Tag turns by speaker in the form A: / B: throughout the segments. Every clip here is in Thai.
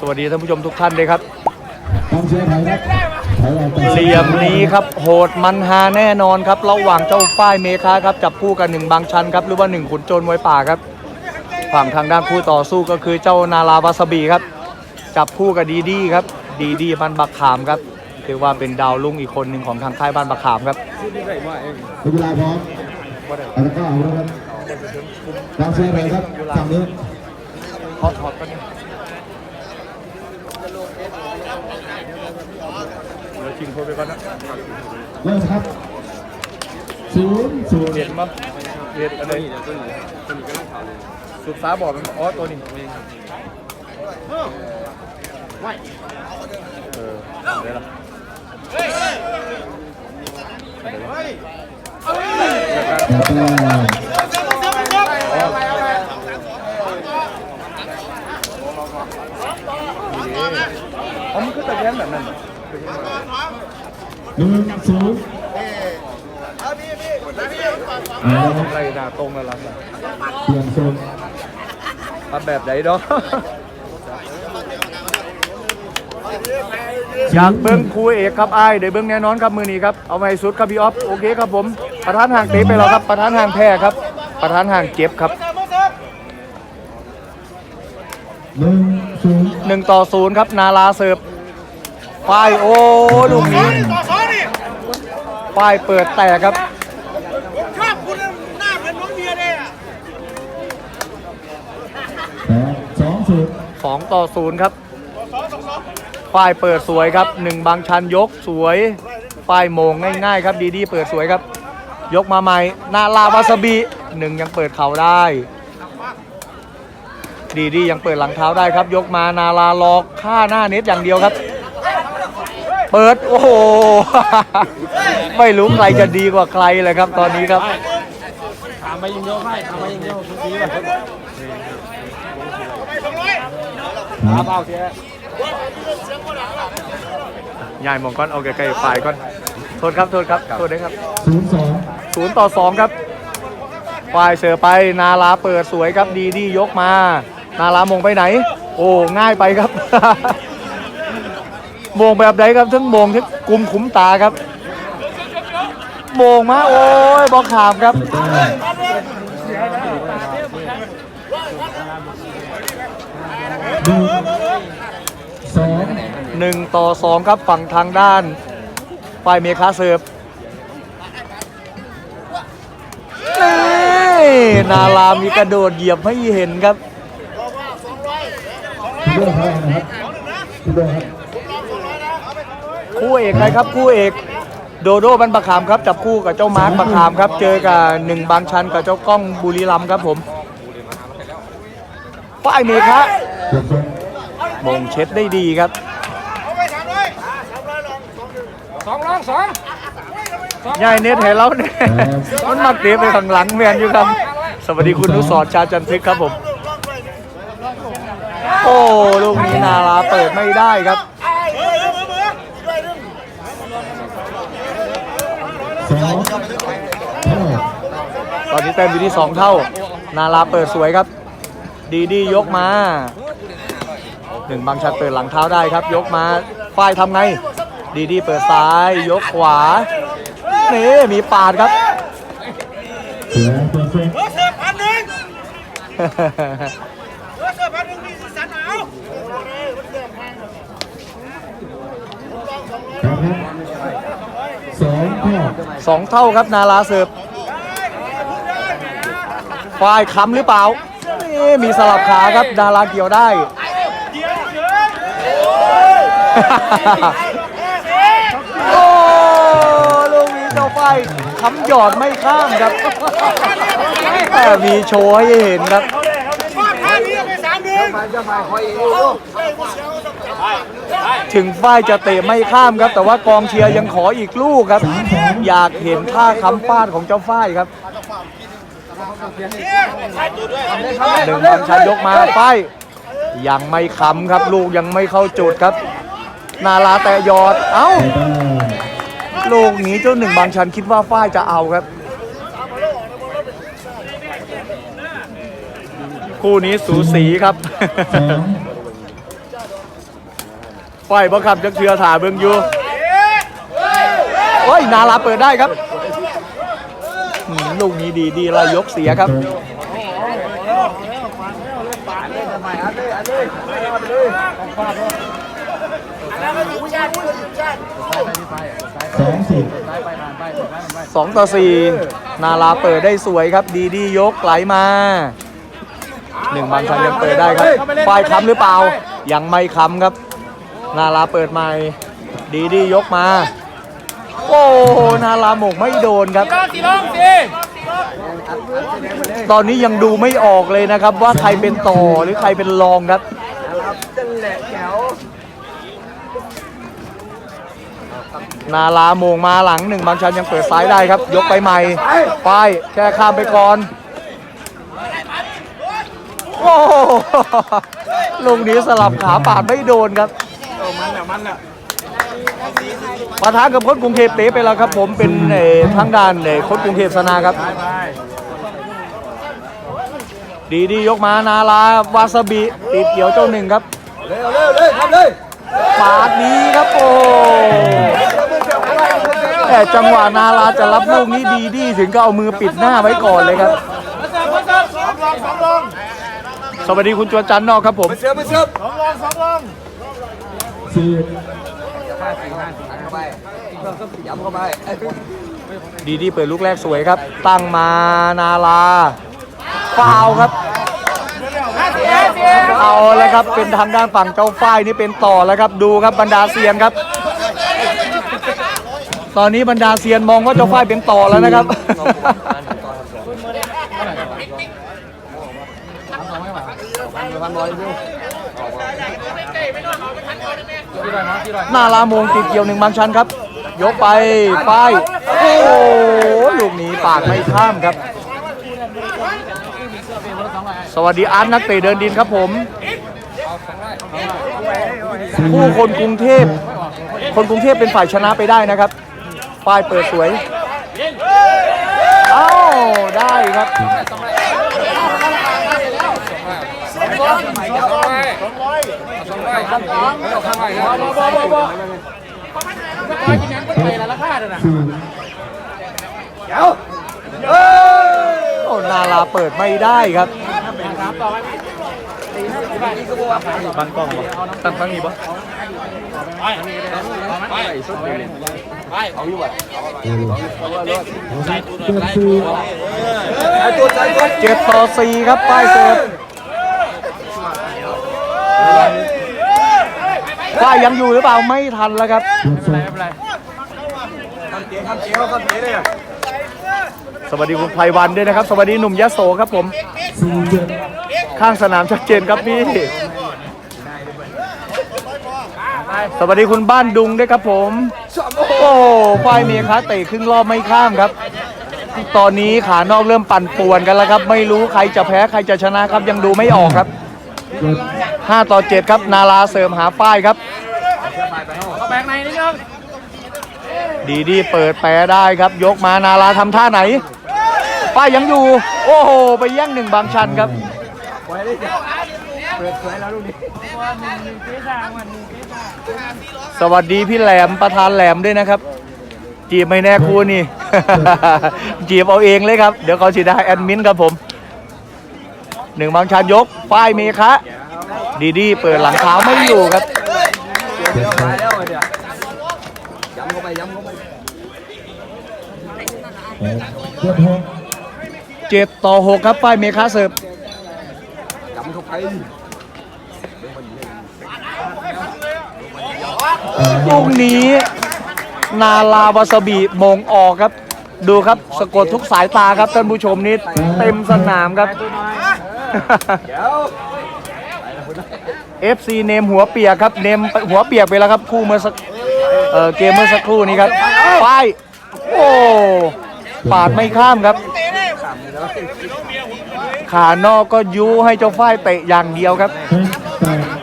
A: สวัสดีท่านผู้ชมทุกท่านเลยครับ
B: กองเชียร์ไทยครับไทยออกไป
A: เหลี่ยมนี้ครับโหดมันฮาแน่นอนครับระหว่างเจ้าฝ้ายเมคาครับจับคู่กันหนึ่งบางชันครับหรือว่าหนึ่งขุนโจรมวยป่าครับฝั่งทางด้านคู่ต่อสู้ก็คือเจ้านาราวาซาบีครับ จับคู่กับดีดีครับ ดีดีบ้านบักขามครับถือว่าเป็นดาวรุ่งอีกคนหนึ่งของทางค่ายบ้านบักขามครับ
B: เวลาพร้อมแล้วก็เอาแล้วครับกองเชียร์ไทยครับฝั่งนี้
A: ถอดถอดกันเดี๋ ยวชิงโทรไปก่อนนะ
B: เริ่มครับศูนย์ศูนย์
A: เห็นมั้ยเห็นอะไรสุดสาบอกมันอ๋อตัวนี้เออได้ละ
B: แล้วก็
A: อ๋อมันคือตะแกรงแบบนั้น ห
B: นึ่งศูนย์เอาแล้วครับ
A: ไรน้าตรงแล้วล่ะ
B: เปลี่ยนโซน
A: ทำแบบไหนเนาะอยากเบิ้งครูเอกครับไอ้ายเดี๋ยวเบิ้งแน่นอนครับมือนี้ครับเอาไม้สุดครับพี่ออฟโอเคครับผมประธานห่างเตะไปแล้วครับประธานห่างแพ้ครับ ประธานห่างเจ็บครับ
B: หนึ่งศูนย์
A: หนึ่งต่อศูนย์ครับนาลาเสิร์ฟ ป้ายโอ้ลูกนี้
C: ต่อสองนี่
A: ป้ายเปิดแตกครับ
C: ชอบคุณหน้าเหมือนน้องเบียร์เลยอะ
B: แปดสองศูนย์
A: สองต่อศูนย์ครับป้ายเปิดสวยครับหนึ่งบางชันยกสวยป้ายโมงง่ายๆครับดีดีเปิดสวยครับ ยกมาใหม่นาลาวาซาบิหนึ่งยังเปิดเข่าได้ ดีดียังเปิดหลังเท้าได้ครับ ยกมานาลาล็อกค่าหน้าเน็ตอย่างเดียวครับ เปิดโอ้โห ไม่รู้ใครจะดีกว่าใครเลยครับตอนนี้ครับ
D: ถามไปยิงเดียวให้ถามไปยิงเดียวทุกทีแบบ
B: ครับ
D: เอาเสีย
A: ยายมองก้อนเอาไกลๆฝ่ายก้อนโทษครับโทษครับโทษด้วยครับ
B: ศูนย์สอง
A: ศูนย์ต่อสองครับฝ่ายเสือไปนาลาเปิดสวยครับดีดียกมา นาลามงไปไหน โอ้ง่ายไปครับ มงแบบไหนครับทั้งมงทั้งกุมขุมตาครับมงมาโอ้ยบอกขามครับ
B: ดแต้มหนึ่งสอง
A: หนึ่งต่อสองครับฝั่งทางด้านฝ่ายเมคาเสิร์ฟนี่นาลามีกระโดดเหยียบให้เห็นครับ
B: คุณโดครับคุณโดครับ
A: คู่เอกใครครับคู่เอก โดโดบันประคามครับจับคู่กับเจ้ามาร์คประคามครับ เจอกับหนึ่งบางชันกับเจ้ากล้องบุรีรัมย์ครับผมฝ่ายเมคา
B: เปลี่ยนโซน
A: มงเช็ดได้ดีครับ
C: เอาไปสามร้อยสามร้อยลองสองหนึ่ง
D: สองร้องสอง
A: ย่ายเน็ตเห็นแล้วเนี่ยมันมาเตะไปข้างหลังแมนอยู่ครับ สวัสดีคุณนุสรชาจันทึกครับผม
C: ลองไปหนึ่ง
A: โอ้ลูกนี้นาราเปิดไม่ได้ครับ
C: เบอร์เบอร์เบอร์เบอร์ด้วยหนึ่ง
B: สองเท่า
A: ตอนนี้แต้มอยู่ที่ 2 เท่า นาราเปิดสวยครับ ดีดียกมาหนึ่งบางชัดเปิดหลังเท้าได้ครับ ยกมาฝ้ายทำไง ดีดีเปิดซ้าย ยกขวานี่มีปาดครับ
B: เสียเปลี่ยนโซน
C: เบอเสิร์ฟพันหนึ่งเสิร์ฟพันหนึ่งมีสีสันเอา
B: ครับ สองเท่า
A: สองเท่าครับนาราเสิร์ฟฝ้ายค้ำหรือเปล่านี่มีสลับขาครับนาราเกี่ยวได้ โอ้ลูกนี้เจ้าไฟคำหยอดไม่ข้ามครับแต่มีโชว์ให้เห็นครับ
C: ชอบท่านี้เอาไปสามหนึ่ง
A: ถึงฝ้ายจะเตะไม่ข้ามครับ แต่ว่ากองเชียร์ยังขออีกลูกครับ อยากเห็นท่าค้ำฟาดของเจ้าฝ้ายครับหนึ่งบางชันยกมาฝ้ายยังไม่ค้ำครับลูกยังไม่เข้าจุดครับ นาลาแต่ยอดเอ้า
B: เปิดแต้ม
A: ลูกนี้เจ้าหนึ่งบางชันคิดว่าฝ้ายจะเอาครับคู่นี้สูสีครับ ไฟบังคับจักเชือถ่าเบิงอยู่โอ้ยนาลาเปิดได้ครับอืมลูกนี้ดีดีเรายกเสียครับ
B: สองสิบ
A: สองต่อสี่นาลาเปิดได้สวยครับ ดีดียกไหลมาหนึ่งบางชันยังเปิดได้ครับฝ่ายค้ำหรือเปล่า ยังไม่ค้ำครับ นาลาเปิดใหม่ ดีดียกมา โอ้นาลาหมกไม่โดนครับ
D: สีน้องสี
A: ตอนนี้ยังดูไม่ออกเลยนะครับ ว่าใครเป็นต่อหรือใครเป็นรองครับนาลาโมงมาหลังหนึ่งบางชันยังเปิดซ้ายได้ครับ ยกไปใหม่ไปแค่ข้ามไปก่อนโอ้ลูกนี้สลับขาปาดไม่โดนครับ
D: ละมันแหละ
A: ปะทะกับคนกรุงเทพเตะไปแล้วครับผมเป็นเอ่อทางด้านเอ่อคนกรุงเทพสนาครับดีดียกมานาลาวาซาบิติดเกี่ยวเจ้าหนึ่งครับ
D: เร็วเร็วเลยทำเลย
A: ปาดนี้ครับโอ้แต่จังหวะนาลาจะรับลูกนี้ดีดีถึงก็เอามือปิดหน้าไว้ก่อนเลยครับ
C: สองลองสองลอง
A: สวัสดีคุณจวนจันทร์นอกครับผม
D: เสือไปเสือ
C: สองลองสองลอง
B: สี่
D: ย้ำเข้าไป
A: ดีดีเปิดลูกแรกสวยครับ ตั้งมานาลาฟาวครับเอาแล้วครับเป็นทางด้านฝั่งเจ้าฝ้ายนี่เป็นต่อแล้วครับดูครับบรรดาเซียนครับ ตอนนี้บรรดาเซียนมองว่าเจ้าฝ้ายเป็นต่อแล้วนะครับ หน้าลาโมงติดเกี่ยวหนึ่งบางชันครับ ยกไปไปโอ้โหลูกนี้ปากไม่ข้ามครับ สวัสดีอาร์ตนักเตะเดินดินครับผมผู้คนกรุงเทพ คนกรุงเทพเป็นฝ่ายชนะไปได้นะครับป้ายเปิดสวยเอ้าได้ครับ
B: สี่
A: โอ้นาลาเปิดไม่ได้ครับบังกล้องบ่ตั้งตั้งนี้บ่
B: เจ็ดสี่
A: เจ็ดต่อสี่ครับป้ายเสิร์ฟ ป้ายยังอยู่หรือเปล่าไม่ทันแล้วครับ
B: เจ็ดสอง
A: สวัสดีคุณไพวันด้วยนะครับ สวัสดีหนุ่มยโสครับผม
B: สี่เจ็ด
A: ข้างสนามชัดเจนครับพี่ สวัสดีคุณบ้านดุงด้วยครับผม โอ้ฝ่ายเมียค้าเตะครึ่งรอบไม่ข้ามครับ ตอนนี้ขานอกเริ่มปั่นป่วนกันแล้วครับ ไม่รู้ใครจะแพ้ใครจะชนะครับยังดูไม่ออกครับ
B: เจ็ด
A: 5 ต่อ 7 ครับ นาราเสริมหาป้ายครับ
D: เข้าแบงในนิดนึง
A: ดีดีเปิดแปรได้ครับ ยกมานาราทำท่าไหน ป้ายยังอยู่ โอ้โห ไปแย่งหนึ่งบางชันครับสวัสดีพี่แหลมประธานแหลมด้วยนะครับ จีบไม่แน่ครูนี่ จีบเอาเองเลยครับ เดี๋ยวเขาสิได้แอดมินครับผมหนึ่งบางชันยกป้ายเมคะ ดีดีเปิดหลังเท้าไม่อยู่ครับ
B: เจ็ดแปด
D: ย้ำเข้าไปย้ำเข้าไป
B: แปดเจ็ดหก
A: เจ็ดต่อหกครับป้ายเมคะเสิร์ฟ
D: ย้ำเข้าไป
A: ลูกนี้นาลาวาซาบิมงออกครับ ดูครับสะกดทุกสายตาครับท่านผู้ชมนี่เต็มสนามครับ FC เนมหัวเปียกครับเนมหัวเปียกไปแล้วครับคู่เมื่อสักเอ่อเกมเมื่อสักครู่นี้ครับป้ายโอ้ปาดไม่ข้ามครับ ขานอกก็ยุให้เจ้าฝ้ายเตะอย่างเดียวครับ
B: เจ็ดแปด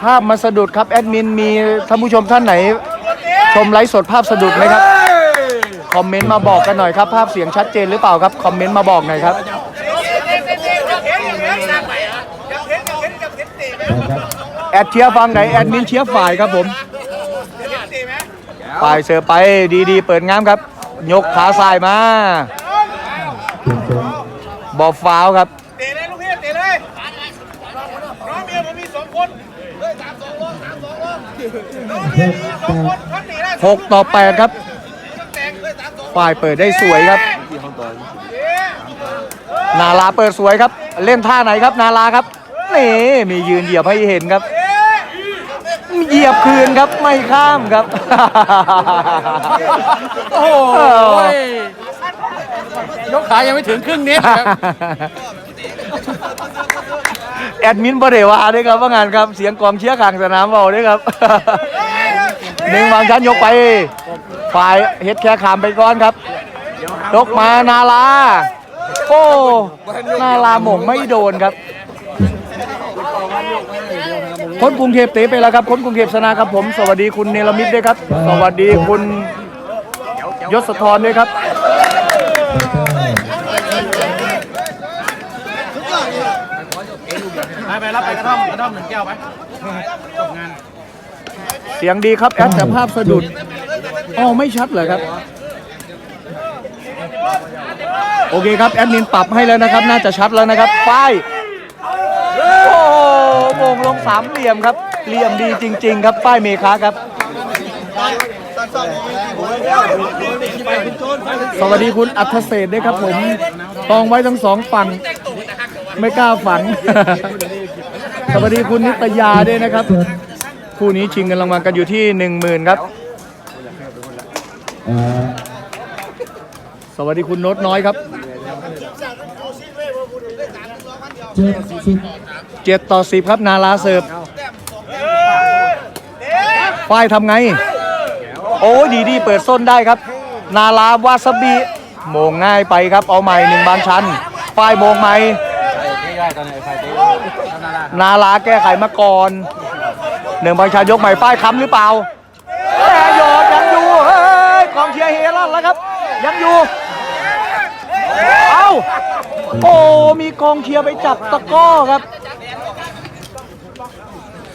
A: ภาพมาสะดุดครับแอดมินมีท่านผู้ชมท่านไหน ชมไลฟ์สดภาพสะดุดไหมครับ คอมเมนต์มาบอกกันหน่อยครับ ภาพเสียงชัดเจนหรือเปล่าครับ คอมเมนต์มาบอกหน่อยครับ
B: แปด ครับ
A: แอดเชียร์ฟังไหนแอดมินเชียร์ฝ่ายครับผมฝ่ายเสือไปดีๆ เปิดงามครับ ยกขาซ้ายมา
B: เปลี่ยนทรง
A: บอลฟาวล์ครับ
C: เตะเลยลูกพี่เตะเลยน้องเมียผมมีสองคนเฮ้ยสามสองรอบสามสองรอบน้องเมียมีสองคนเขาหนีได้
A: 6ต่อ8ครับ
C: แตกเลยสามสอง
A: ฝ่ายเปิดได้สวยครับ นาลาเปิดสวยครับ เล่นท่าไหนครับ นาลาครับนี่มียืนเหยียบให้เห็นครับ เหยียบคืนครับไม่ข้ามครับ
D: โอ้ยยกขายังไม่ถึงครึ่งนิดครับ
A: แอดมินบริวาด้วยครับว่างานครับเสียงกองเชียร์ข้างสนามเบาด้วยครับหนึ่งบางชั้นยกไปฝ่ายเฮ็ดแค่ขามไปก่อนครับยกมานาลาโอ้นาลาหม่งไม่โดนครับ คนกรุงเทพเตะไปแล้วครับคนกรุงเทพชนะครับผม สวัสดีคุณเนรมิตด้วยครับ สวัสดีคุณยศธรด้วยครับ
D: ไปไปรับไปกระท่อมกระท่อมหนึ่งแก้วไปจบงาน
A: เสียงดีครับแอดแต่ภาพสะดุดอ๋อไม่ชัดเหรอครับ โอเคครับแอดมินปรับให้แล้วนะครับ น่าจะชัดแล้วนะครับป้ายโอ้ โหโมงลงสามเหลี่ยมครับเหลี่ยมดีจริง ๆ ครับป้ายเมคาครับ สวัสดีคุณอัธเศษด้วยครับผมตองไว้ทั้งสองฝั่งไม่กล้าฝัง สวัสดีคุณนิตยาด้วยนะครับ คู่นี้ชิงเงินรางวัลกันอยู่ที่1 0,000ครับ สวัสดีคุณโน้ตน้อยครับ
B: เจ็ดสิบ
A: 7 ต่อ 10 ครับนาลาเสิร์ฟฝ้ายทำไง โอ้ยดีดีเปิดส้นได้ครับ นาลาวาซาบิโมงง่ายไปครับ เอาใหม่หนึ่งบานชันฝ้ายโมงใหม่
D: นาลา
A: แก้ไขมาก่อนหนึ่งบางชานยกใหม่ฝ้ายค้ำหรือเปล่าแหมโยนยังอยู่เฮ้ยกองเชียร์เฮลั่นแล้วครับ ยังอยู่ เอ้าโอ้มีกองเชียร์ไปจับตะก้อครับ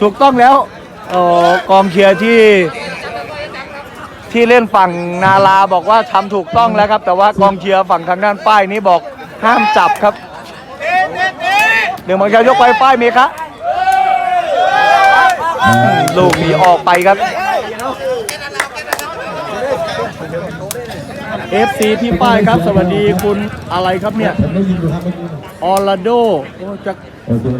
A: ถูกต้องแล้วเอ๋อกองเชียร์ที่ที่เล่นฝั่งนาลาบอกว่าทำถูกต้องแล้วครับ แต่ว่ากองเชียร์ฝั่งทางด้านป้ายนี้บอกห้ามจับครับ
C: เตะเตะเตะ
A: เดี๋ยวมันจะยกไปป้ายเมคะอืมลูกนี้ออกไปครับ FC พี่ป้ายครับ สวัสดีคุณอะไรครับเนี่ย
B: ออ
A: ร์ลาโดจะ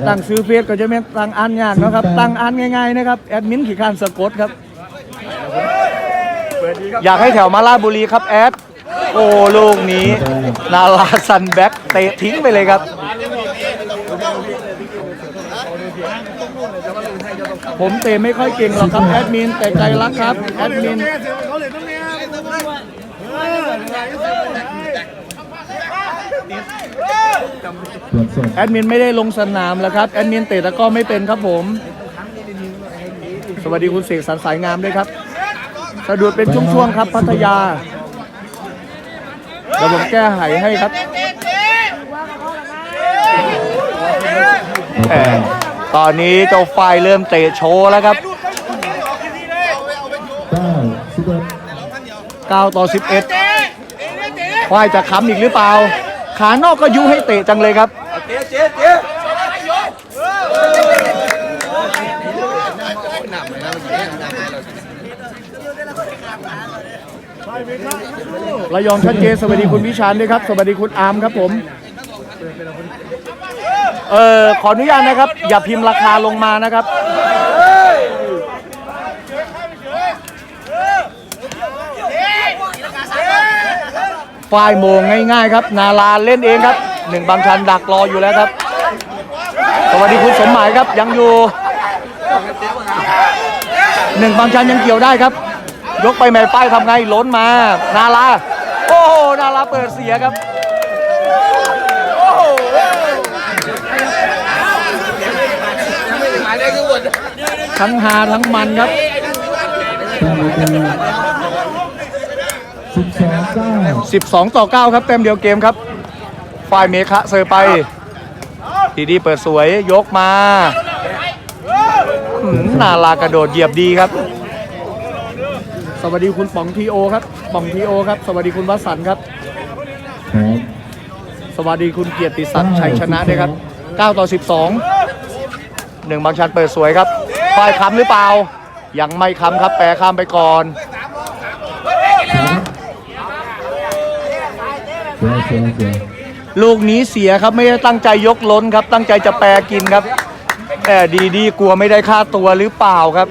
A: ตั้
B: บ
A: งซื้อเฟซก็จะไม่ตั้งอันยากเนอะครับ ตั้งอันง่ายๆนะครับ แอดมินขี่ข้านสะกดครับ อยากให้แถวมาลาดบุรีครับแอด โอ้ลูกนี้ นาลาซันแบ็กเตะทิ้งไปเลยครับ ผมเตะไม่ค่อยเก่งหรอกครับแอดมินแต่ใจรักครับแอดมิน
C: เขาเลยต้องเนี้
B: ตรวจสอบ
A: แอดมินไม่ได้ลงสนามแล้วครับ แอดมินเตะตะกร้อไม่เป็นครับผม สวัสดีคุณเสกสรรสายงามด้วยครับ สะดุดเป็นช่วงๆครับ พัทยาเดี๋ยวผมแก้ไขให้ครับ
C: เตะเตะ
A: แหมตอนนี้เจ้าไฟเริ่มเตะโชว์แล้วครับ
C: ลูกเขาลูกเขาออกทีนี้เลย
B: เก้าสิบเอ็ด
A: 9ต่อ11
C: เตะเตะเตะ
A: ควายจะค้ำอีกหรือเปล่า ขานอกก็ยุให้เตะจังเลยครับ
D: เจ๊เจ๊เจ๊
A: ระยองชัดเจนสวัสดีคุณวิชาญด้วยครับ สวัสดีคุณอาร์มครับผม เออขออนุญาตนะครับ อย่าพิมพ์ราคาลงมานะครับ ฝ่ายโมงง่ายๆครับ นาลาเล่นเองครับหนึ่งบางชันดักรออยู่แล้วครับ สวัสดีคุณสมหมายครับยังอยู่หนึ่งบางชันยังเกี่ยวได้ครับ ยกไปแม่ป้ายทำไงล้นมา นาลาโอ้โหนาลาเปิดเสียครับทั้งฮาทั้งมันครับ
B: สิบสองเก้า
A: 12 ต่อ 9 ครับแต้มเดียวเกมครับ ฝ่ายเมคะเซอร์ไปทีดีเปิดสวยยกมาหืมนารากระโดดเหยียบดีครับ สวัสดีคุณป๋องทีโอครับป๋องทีโอครับ สวัสดีคุณวสันต์ครับ
B: ครับ
A: สวัสดีคุณเกียรติศักดิ์ชัยชนะด้วยครับ 9 ต่อ 12หนึ่งบางชันเปิดสวยครับป้ายค้ำหรือเปล่า ยังไม่ค้ำครับ แปรข้ามไปก่อน
B: เสียเสียเสีย
A: ลูกนี้เสียครับไม่ได้ตั้งใจยกล้นครับ ตั้งใจจะแปรกินครับ แต่ดีดีๆกลัวไม่ได้ค่าตัวหรือเปล่าครับ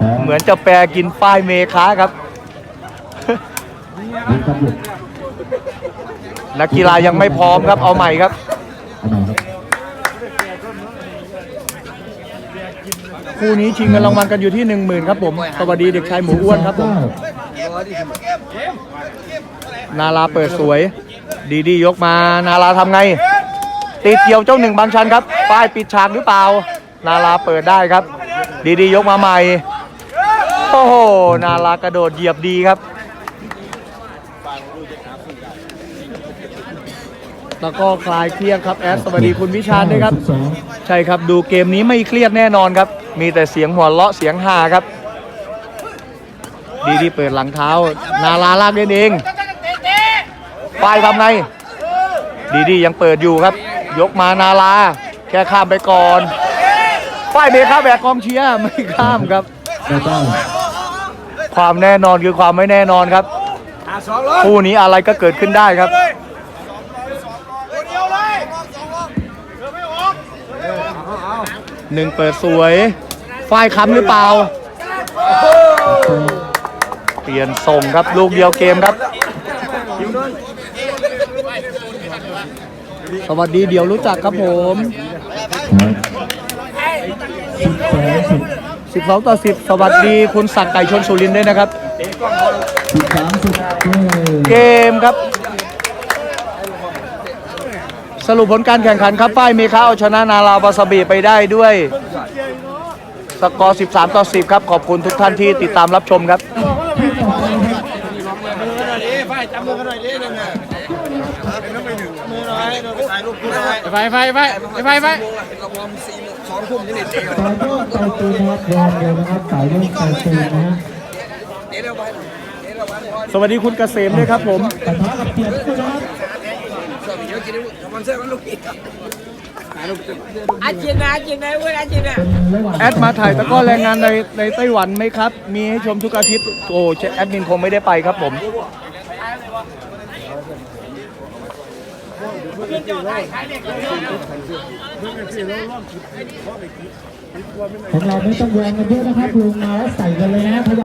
B: ครับ
A: เหมือนจะแปรกินป้ายเมค้าครับ
B: ดีครับลูก
A: นักกีฬายังไม่พร้อมครับเอาใหม่ครับ
B: คู่
A: นี้ชิงเงินรางวัลกันอยู่ที่ 1 0,000ครับผมสวัสดีเด็กชายหมูอ้วนครับผมนาราเปิดสวย ดีดียกมานาราทำไง ติดเกี่ยวเจ้าหนึ่งบางชันครับป้ายปิดฉากหรือเปล่า นาราเปิดได้ครับ ดีดียกมาใหม่โอ้โหนารากระโดดเหยียบดีครับแล้วก็คลายเครียดครับแอดสวัสดีคุณวิชาญด้วยครับ ใช่ครับดูเกมนี้ไม่เครียดแน่นอนครับ มีแต่เสียงหัวเราะเสียงฮาครับ ดีดีเปิดหลังเท้า นาราลากเล่นเองป้ายทำไง ดีดียังเปิดอยู่ครับ ยกมานาราแค่ข้ามไปก่อนป้ายเบค่าแบกกองเชียร์ไม่ข้ามครับ ความแน่นอนคือความไม่แน่นอนครับคู่นี้อะไรก็เกิดขึ้นได้ครับ
C: ตัวเดียวเลยเดินไม่ออก
A: หนึ่งเปิดสวยฝ้ายค้ำหรือเปล่า เปลี่ยนส่งครับลูกเดียวเกมครับ สวัสดีเดี๋ยวรู้จักครับผม
B: ครับสิบสองสิบ
A: 12 ต่อ 10 สวัสดีคุณศักดิ์ไก่ชนสุรินทร์ด้วยนะครับ
B: สิบสามสิบเก้า
A: เกมครับ สรุปผลการแข่งขันครับป้ายเมคาเอาชนะนาราวาซาบิไปได้ด้วยสกอร์ 13 ต่อ 10 ครับ ขอบคุณทุกท่านที่ติดตามรับชมครับ
D: ไปไปไปไปไปไป
B: ต่อยอดไตรตูนะครับรองเลยนะครับต่อยอดไตรตูนะฮะ
A: สวัสดีคุณเกษมด้วยครับผม
B: ปะทะกับเกียรติด้วยนะครับ
E: อาจินนะอาจินนะเว้ยอาจินนะ
B: เป็นระหว่าง
A: แอดมาถ่ายตะกร้อแรงงานในในไต้หวันไหมครับ มีให้ชมทุกอาทิตย์ โอ้แอดมินคงไม่ได้ไปครับผม
B: ของเราไม่ต้องแรงกันเยอะนะครับลงมาแล้วใส่กันเลยนะ